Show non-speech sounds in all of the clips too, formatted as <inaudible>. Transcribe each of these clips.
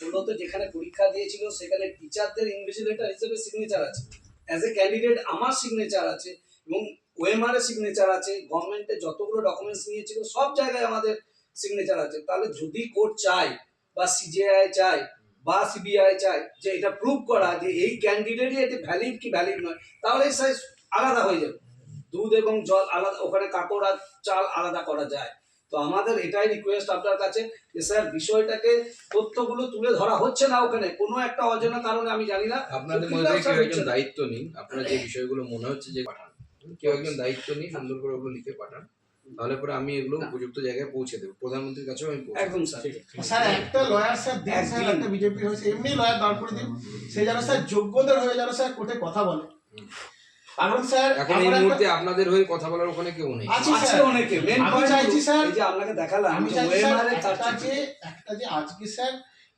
মূলত যেখানে পরীক্ষা দিয়েছিল, সেখানে টিচারদের ইনভিজিলেটর হিসেবে সিগনেচার আছে। অ্যাজ এ ক্যান্ডিডেট আমার সিগনেচার আছে এবং ওএমআর এর সিগনেচার আছে গভর্নমেন্টের যতগুলো ডকুমেন্টস নিয়েছিল, সব জায়গায় আমাদের সিগনেচার আছে। তাহলে যদি কোর্ট চায় বা সিজিআই চায় বা সিবিআই চায় যে এটা প্রুভ করা যে এই ক্যান্ডিডেটই এটি ভ্যালিড কি ভ্যালিড নয়, তাহলে সাইজ আলাদা হয়ে যাবে। দুধ এবং জল আলাদা, ওখানে কাপড় আর চাল আলাদা করা যায়। তো আমাদের এটাই রিকোয়েস্ট আপনার কাছে যে স্যার বিষয়টাকে তথ্যগুলো তুলে ধরা হচ্ছে না ওখানে। কোনো একটা অজানা কারণে আমি জানি না। আপনাদের মধ্যে কেউ একজন দায়িত্ব নিন। আপনার যে বিষয়গুলো মনে হচ্ছে যে পাঠান কেউ একজন দায়িত্ব নিন সুন্দর করে ওগুলো লিখে পাঠান। তাহলে পরে আমি এগুলো উপযুক্ত জায়গায় পৌঁছে দেবো। প্রধানমন্ত্রীর কাছেও আমি একদম স্যার। স্যার একটা লয়ার স্যার দিন স্যার একটা বিজেপি হয়েছে এমনি লয়ার দাঁড় করে দিন। সে যেন স্যার যোগ্যদের হয়ে যেন স্যার কোর্টে কথা বলে। কারণ স্যার এখন এই মুহূর্তে আপনাদের হয়ে কথা বলার ওখানে কেউ নেই। আছে আছে অনেকে আমি চাইছি স্যার এই যে আপনাকে দেখালাম আমি চাইছি স্যার একটা যে একটা যে আজকে স্যার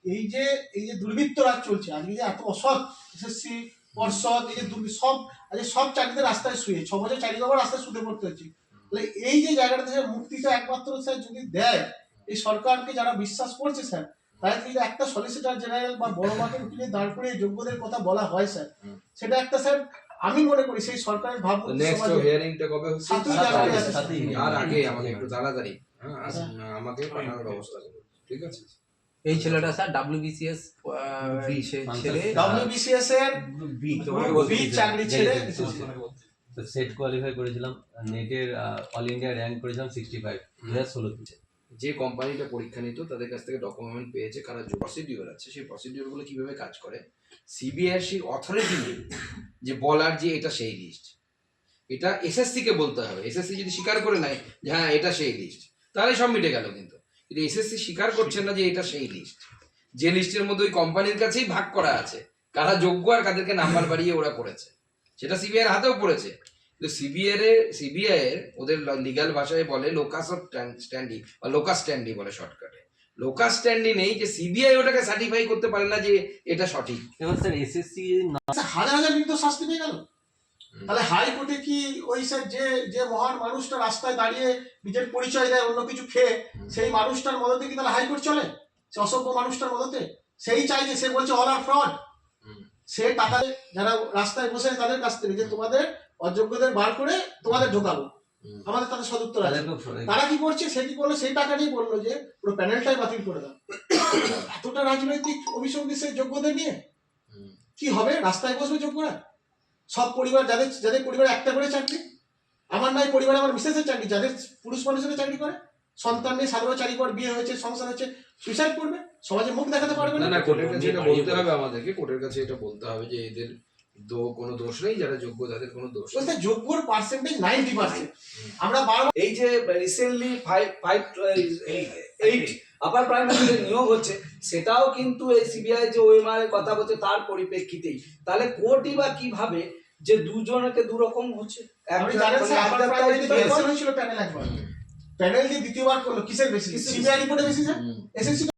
এই যে এই যে দুর্বৃত্ত রাজ চলছে আজকে যে এত অসৎ এসএসসি পর্ষদ এই যে সব আজকে সব চাকরিতে রাস্তায় শুয়ে ছ বছর চাকরি পাবার রাস্তায় শুতে পড়তে হচ্ছে। তাহলে এই যে জায়গাটাতে স্যার মুক্তিটা একমাত্র স্যার যদি দেয় এই সরকারকে যারা বিশ্বাস করছে স্যার তাই যদি একটা সলিসিটার জেনারেল বা বড় মাকে উকিলে দাঁড় করে যোগ্যদের কথা বলা হয় স্যার? সেটা একটা স্যার আমি মনে করি সেই সরকারের ভাবমূর্তি নেক্সট হিয়ারিংটা কবে হচ্ছে। আর আগে আমাকে একটু তাড়াতাড়ি হ্যাঁ আমাকে পাঠানোর ব্যবস্থা করুন। ঠিক আছে? এই ছেলেটা স্যার ডাব্লিউবিসিএস ছেড়ে WBCS এর বি চাকরি ছেড়ে সেট কোয়ালিফাই করেছিলাম নেটের অল ইন্ডিয়া র্যাঙ্ক করেছিলাম সিক্সটি ফাইভ দু হাজার ষোলোতে যে কোম্পানিটা পরীক্ষা নিত, তাদের কাছ থেকে ডকুমেন্ট পেয়েছে, কারা যে প্রসিডিওর আছে, সেই প্রসিডিওরগুলো কীভাবে কাজ করে সিবিআইসির অথরিটি যে বলার যে এটা সেই লিস্ট এটা এসএসসি কে বলতে হবে। এসএসসি যদি স্বীকার করে নেয় যে হ্যাঁ এটা সেই লিস্ট তাহলে সব মিটে গেল কিন্তু। কিন্তু এসএসসি স্বীকার করছে না যে এটা সেই লিস্ট যে লিস্টের মধ্যে ওই কোম্পানির কাছেই ভাগ করা আছে, কারা যোগ্য আর কাদেরকে নাম্বার বাড়িয়ে ওরা করেছে। সেটা সিবিআই এর হাতেও পড়েছে। কিন্তু সিবিআই এর সিবিআই এর ওদের লিগাল ভাষায় বলে লোকাস অফ স্ট্যান্ডি বা লোকাস স্ট্যান্ডি বলে শর্টকাটে লোকাস স্ট্যান্ডি নেই যে সিবিআই ওটাকে সার্টিফাই করতে পারে না যে এটা সঠিক। স্যার এসএসসি হাজার হাজার নির্দোষ শাস্তি পেয়ে গেল। তাহলে হাইকোর্টে কি ওই স্যার যে যে মহান মানুষটা রাস্তায় দাঁড়িয়ে নিজের পরিচয় দেয় অন্য কিছু খেয়ে সেই মানুষটার মদতে কি তাহলে হাইকোর্ট চলে? সে অসভ্য মানুষটার মদতে? সেই চাইছে সে বলছে অল আর ফ্রড সে টাকা যারা রাস্তায় বসে তাদের কাছ থেকে যে তোমাদের অযোগ্যদের বার করে তোমাদের ঢোকাবো। আমাদের তাদের সদুত্তর আছে। তারা কি করছে সে কি করল সেই টাকা নিয়ে বলল যে পুরো প্যানেলটাই বাতিল করে দাও। <coughs> এতটা রাজনৈতিক অভিযোগ দিচ্ছে যোগ্যদের নিয়ে? কি হবে? রাস্তায় বসবে যোগ্যরা? সব পরিবার যাদের যাদের পরিবারে একটা করে চাকরি আমার নাই পরিবার আমার মিসেসের চাকরি যাদের পুরুষ মানুষের চাকরি করে সন্তান নেই সাধারণ চাকরি পর বিয়ে হয়েছে সংসার হচ্ছে সুইসাইড করবে? সমাজে মুখ দেখাতে পারবে না? না না কোর্টের কাছে এটা বলতে হবে আমাদেরকে কোর্টের কাছে এটা বলতে হবে যে এদের দো কোনো দোষ নেই যারা যোগ্য তাদের কোনো দোষ বলতে যোগ্যর পার্সেন্টেজ নাইনটি পার্সেন্ট আমরা বারবার এই যে recently five five eight upper primary নিয়োগ হচ্ছে সেটাও কিন্তু এই সিবিআই যে ওএমআর এর কথা বলছে তার পরিপ্রেক্ষিতেই। তাহলে কোর্টই বা কীভাবে যে দুজনকে দু রকম হচ্ছে মানে প্যানেল একবার। দ্বিতীয়বার করল কিসের বেশি? সিবিআই রিপোর্টে বেশি? স্যার? এসএসসি